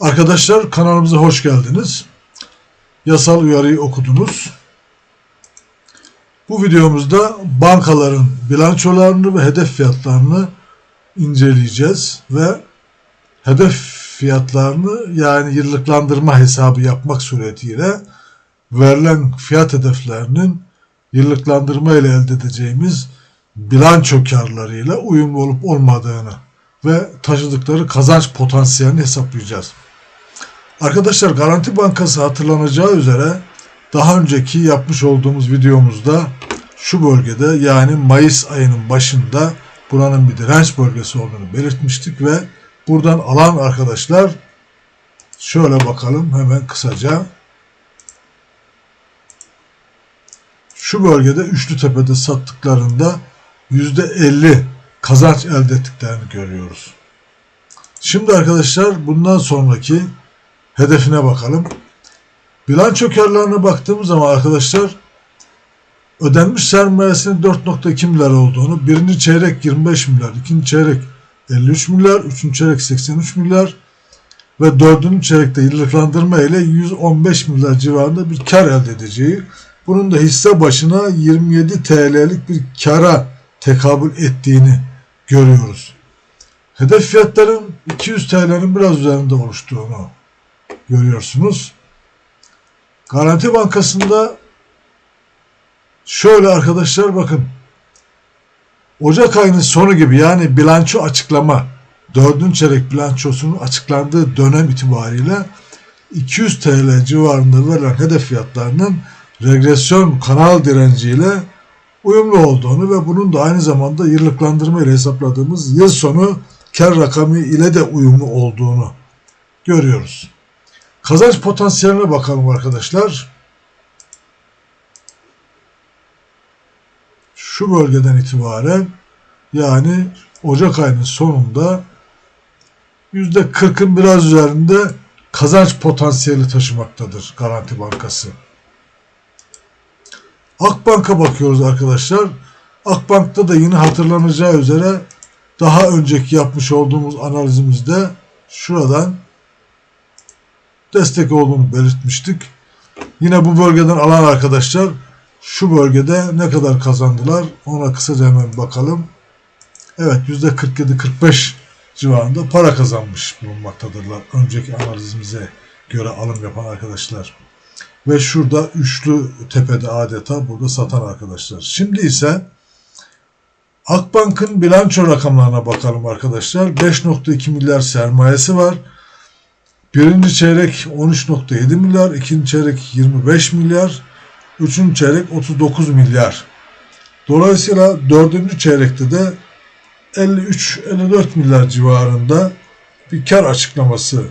Arkadaşlar kanalımıza hoş geldiniz. Yasal uyarıyı okudunuz. Bu videomuzda bankaların bilançolarını ve hedef fiyatlarını inceleyeceğiz ve hedef fiyatlarını yani yıllıklandırma hesabı yapmak suretiyle verilen fiyat hedeflerinin yıllıklandırma ile elde edeceğimiz bilanço karlarıyla uyumlu olup olmadığını ve taşıdıkları kazanç potansiyelini hesaplayacağız. Arkadaşlar Garanti Bankası hatırlanacağı üzere daha önceki yapmış olduğumuz videomuzda şu bölgede yani Mayıs ayının başında buranın bir direnç bölgesi olduğunu belirtmiştik ve buradan alan arkadaşlar şöyle bakalım hemen kısaca şu bölgede üçlü tepede sattıklarında %50 kazanç elde ettiklerini görüyoruz. Şimdi arkadaşlar bundan sonraki hedefine bakalım. Bilanço karlarına baktığımız zaman arkadaşlar ödenmiş sermayesinin 4.2 milyar olduğunu, birinci çeyrek 25 milyar, ikinci çeyrek 53 milyar, üçüncü çeyrek 83 milyar ve dördüncü çeyrekte yıllıklandırma ile 115 milyar civarında bir kar elde edeceği, bunun da hisse başına 27 TL'lik bir kara tekabül ettiğini görüyoruz. Hedef fiyatların 200 TL'nin biraz üzerinde oluştuğunu görüyorsunuz. Garanti Bankası'nda şöyle arkadaşlar bakın Ocak ayının sonu gibi yani bilanço açıklama dördüncü çeyrek bilançosunun açıklandığı dönem itibariyle 200 TL civarında verilen hedef fiyatlarının regresyon kanal direnciyle uyumlu olduğunu ve bunun da aynı zamanda yıllıklandırma ile hesapladığımız yıl sonu kar rakamı ile de uyumlu olduğunu görüyoruz. Kazanç potansiyeline bakalım arkadaşlar. Şu bölgeden itibaren yani Ocak ayının sonunda %40'ın biraz üzerinde kazanç potansiyeli taşımaktadır Garanti Bankası. Akbank'a bakıyoruz arkadaşlar. Akbank'ta da yine hatırlanacağı üzere daha önceki yapmış olduğumuz analizimizde şuradan destek olduğunu belirtmiştik. Yine bu bölgeden alan arkadaşlar şu bölgede ne kadar kazandılar ona kısaca hemen bakalım. Evet %47-45 civarında para kazanmış bulunmaktadırlar. Önceki analizimize göre alım yapan arkadaşlar. Ve şurada üçlü tepede adeta burada satan arkadaşlar. Şimdi ise Akbank'ın bilanço rakamlarına bakalım arkadaşlar. 5.2 milyar sermayesi var. Birinci çeyrek 13.7 milyar, ikinci çeyrek 25 milyar, üçüncü çeyrek 39 milyar. Dolayısıyla dördüncü çeyrekte de 53-54 milyar civarında bir kar açıklaması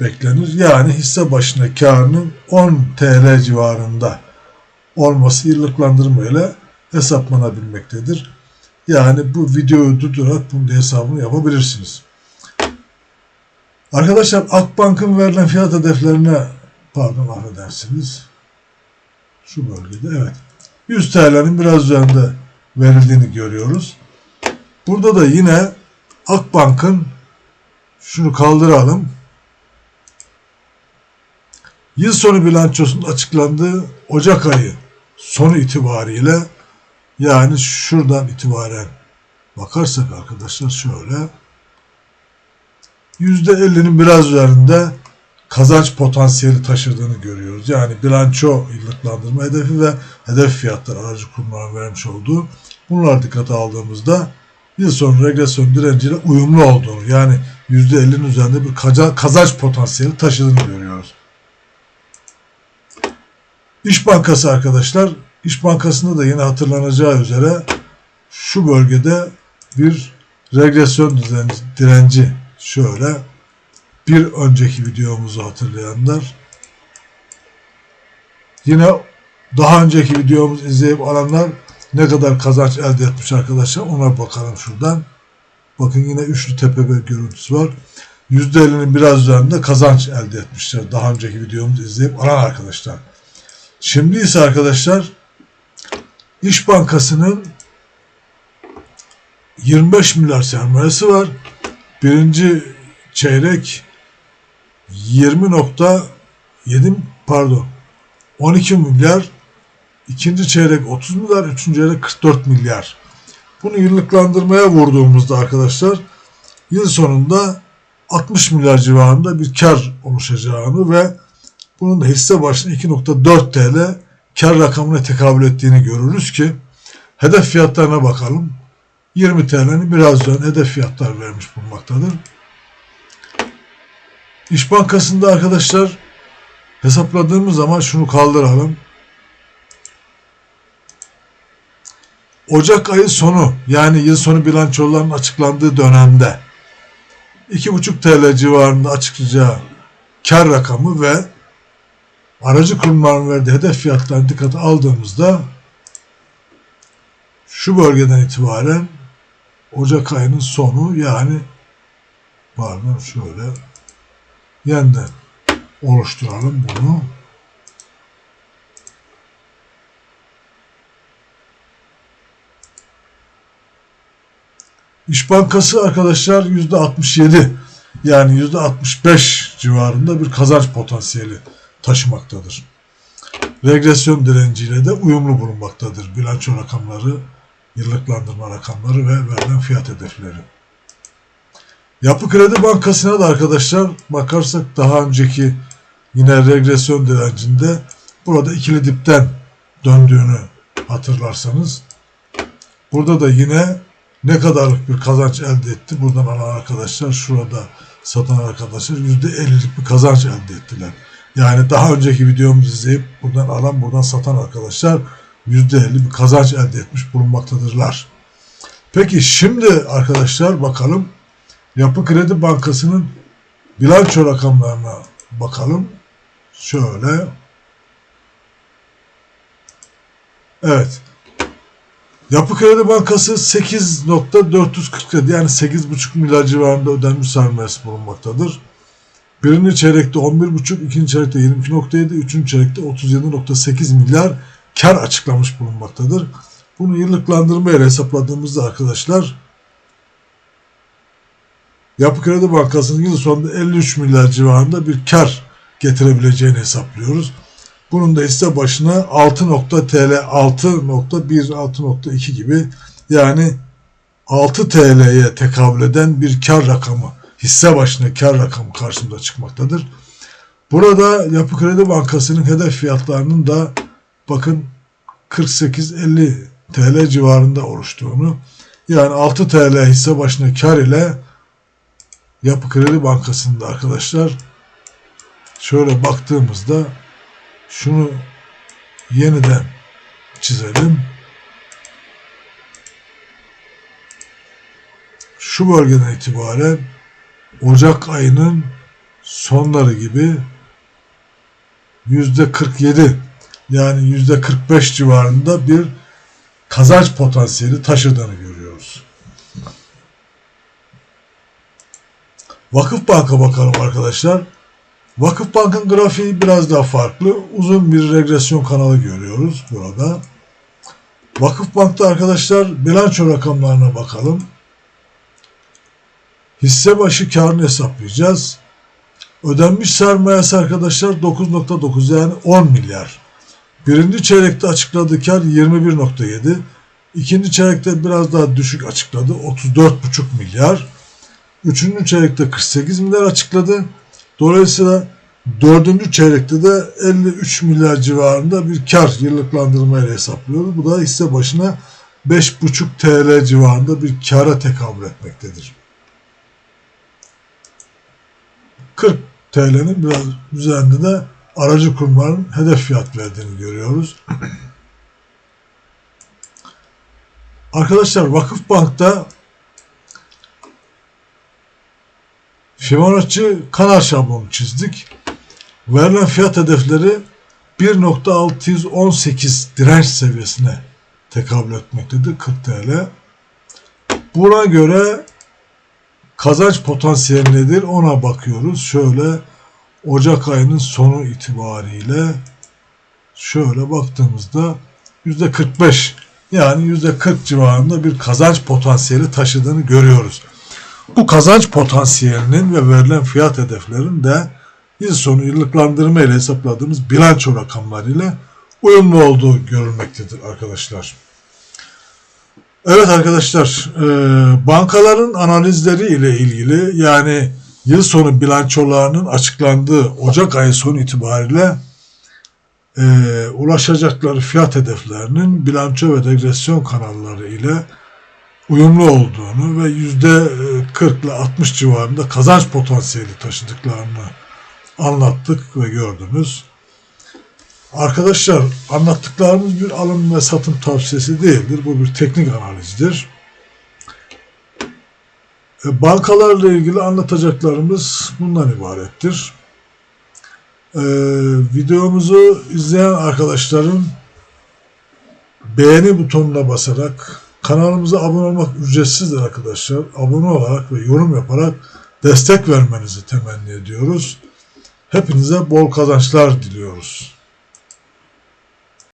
beklenir. Yani hisse başına karının 10 TL civarında olması yıllıklandırma ile hesaplanabilmektedir. Yani bu videoyu durdurarak bunun hesabını yapabilirsiniz. Arkadaşlar Akbank'ın verilen fiyat hedeflerine pardon affedersiniz. Şu bölgede evet. 100 TL'nin biraz üzerinde verildiğini görüyoruz. Burada da yine Akbank'ın şunu kaldıralım. Yıl sonu bilançosunun açıklandığı Ocak ayı sonu itibariyle yani şuradan itibaren bakarsak arkadaşlar şöyle %50'nin biraz üzerinde kazanç potansiyeli taşıdığını görüyoruz. Yani bilanço yıllıklandırma hedefi ve hedef fiyatlar aracı kurumların vermiş olduğu bunlar dikkate aldığımızda yıl sonu regresyon direnciyle uyumlu olduğunu yani %50'nin üzerinde bir kazanç potansiyeli taşıdığını görüyoruz. İş Bankası arkadaşlar, İş Bankası'nda da yine hatırlanacağı üzere şu bölgede bir regresyon direnci şöyle bir önceki videomuzu hatırlayanlar yine daha önceki videomuzu izleyip alanlar ne kadar kazanç elde etmiş arkadaşlar ona bakalım şuradan. Bakın yine üçlü tepe görüntüsü var. %50'nin biraz üzerinde kazanç elde etmişler. Daha önceki videomuzu izleyip alan arkadaşlar. Şimdi ise arkadaşlar İş Bankası'nın 25 milyar sermayesi var. Birinci çeyrek 20.7 pardon 12 milyar ikinci çeyrek 30 milyar üçüncü çeyrek 44 milyar bunu yıllıklandırmaya vurduğumuzda arkadaşlar yıl sonunda 60 milyar civarında bir kar oluşacağını ve bunun da hisse başına 2.4 TL kar rakamına tekabül ettiğini görürüz ki hedef fiyatlarına bakalım. 20 TL'ni biraz ön hedef fiyatlar vermiş bulunmaktadır. İş Bankası'nda arkadaşlar hesapladığımız zaman şunu kaldıralım. Ocak ayı sonu yani yıl sonu bilançolarının açıklandığı dönemde 2,5 TL civarında açıklayacağı kar rakamı ve aracı kurumların verdiği hedef fiyatlarını dikkate aldığımızda şu bölgeden itibaren Ocak ayının sonu yani pardon şöyle yeniden oluşturalım bunu. İş Bankası arkadaşlar %67 yani %65 civarında bir kazanç potansiyeli taşımaktadır. Regresyon direnciyle de uyumlu bulunmaktadır. Bilanço rakamları, yıllıklandırma rakamları ve verilen fiyat hedefleri. Yapı Kredi Bankası'na da arkadaşlar bakarsak daha önceki yine regresyon direncinde burada ikili dipten döndüğünü hatırlarsanız burada da yine ne kadarlık bir kazanç elde etti? Buradan alan arkadaşlar şurada satan arkadaşlar %50'lik bir kazanç elde ettiler. Yani daha önceki videomuzu izleyip buradan alan buradan satan arkadaşlar %50 bir kazanç elde etmiş bulunmaktadırlar. Peki şimdi arkadaşlar bakalım Yapı Kredi Bankası'nın bilanço rakamlarına bakalım. Şöyle. Evet. Yapı Kredi Bankası 8.447 yani 8.5 milyar civarında ödenmiş sermayesi bulunmaktadır. Birinci çeyrekte 11.5, ikinci çeyrekte 22.7, üçüncü çeyrekte 37.8 milyar kar açıklamış bulunmaktadır. Bunu yıllıklandırma ile hesapladığımızda arkadaşlar Yapı Kredi Bankası'nın yıl sonunda 53 milyar civarında bir kar getirebileceğini hesaplıyoruz. Bunun da hisse başına 6.TL 6.1 6.2 gibi yani 6 TL'ye tekabül eden bir kar rakamı hisse başına kar rakamı karşımıza çıkmaktadır. Burada Yapı Kredi Bankası'nın hedef fiyatlarının da bakın 48-50 TL civarında oluştuğunu yani 6 TL hisse başına kar ile Yapı Kredi Bankası'nda arkadaşlar şöyle baktığımızda şunu yeniden çizelim. Şu bölgeden itibaren Ocak ayının sonları gibi yüzde 47 yani yüzde 45 civarında bir kazanç potansiyeli taşıdığını görüyoruz. Vakıf Bank'a bakalım arkadaşlar. Vakıf Bank'ın grafiği biraz daha farklı. Uzun bir regresyon kanalı görüyoruz burada. Vakıf Bank'ta arkadaşlar bilanço rakamlarına bakalım. Hisse başı karını hesaplayacağız. Ödenmiş sermayesi arkadaşlar 9.9 yani 10 milyar. Birinci çeyrekte açıkladığı kar 21.7. İkinci çeyrekte biraz daha düşük açıkladı 34.5 milyar. Üçüncü çeyrekte 48 milyar açıkladı. Dolayısıyla dördüncü çeyrekte de 53 milyar civarında bir kar yıllıklandırmayla hesaplıyoruz. Bu da hisse başına 5,5 TL civarında bir kara tekabül etmektedir. 40 TL'nin biraz üzerinde de aracı kurumların hedef fiyat verdiğini görüyoruz. Arkadaşlar Vakıf Bank'ta Fibonacci kanal şablonu çizdik. Verilen fiyat hedefleri 1.618 direnç seviyesine tekabül etmektedir 40 TL. Buna göre kazanç potansiyeli nedir ona bakıyoruz. Şöyle Ocak ayının sonu itibariyle şöyle baktığımızda %45 yani %40 civarında bir kazanç potansiyeli taşıdığını görüyoruz. Bu kazanç potansiyelinin ve verilen fiyat hedeflerin de yıl sonu yıllıklandırma ile hesapladığımız bilanço rakamları ile uyumlu olduğu görülmektedir arkadaşlar. Evet arkadaşlar, bankaların analizleri ile ilgili yani yıl sonu bilançolarının açıklandığı Ocak ayı sonu itibariyle e, ulaşacakları fiyat hedeflerinin bilanço ve regresyon kanalları ile uyumlu olduğunu ve yüzde 40 ile 60 civarında kazanç potansiyeli taşıdıklarını anlattık ve gördünüz. Arkadaşlar anlattıklarımız bir alım ve satım tavsiyesi değildir. Bu bir teknik analizdir. E, Bankalarla ilgili anlatacaklarımız bundan ibarettir. Ee, videomuzu izleyen arkadaşların beğeni butonuna basarak kanalımıza abone olmak ücretsizdir arkadaşlar. Abone olarak ve yorum yaparak destek vermenizi temenni ediyoruz. Hepinize bol kazançlar diliyoruz.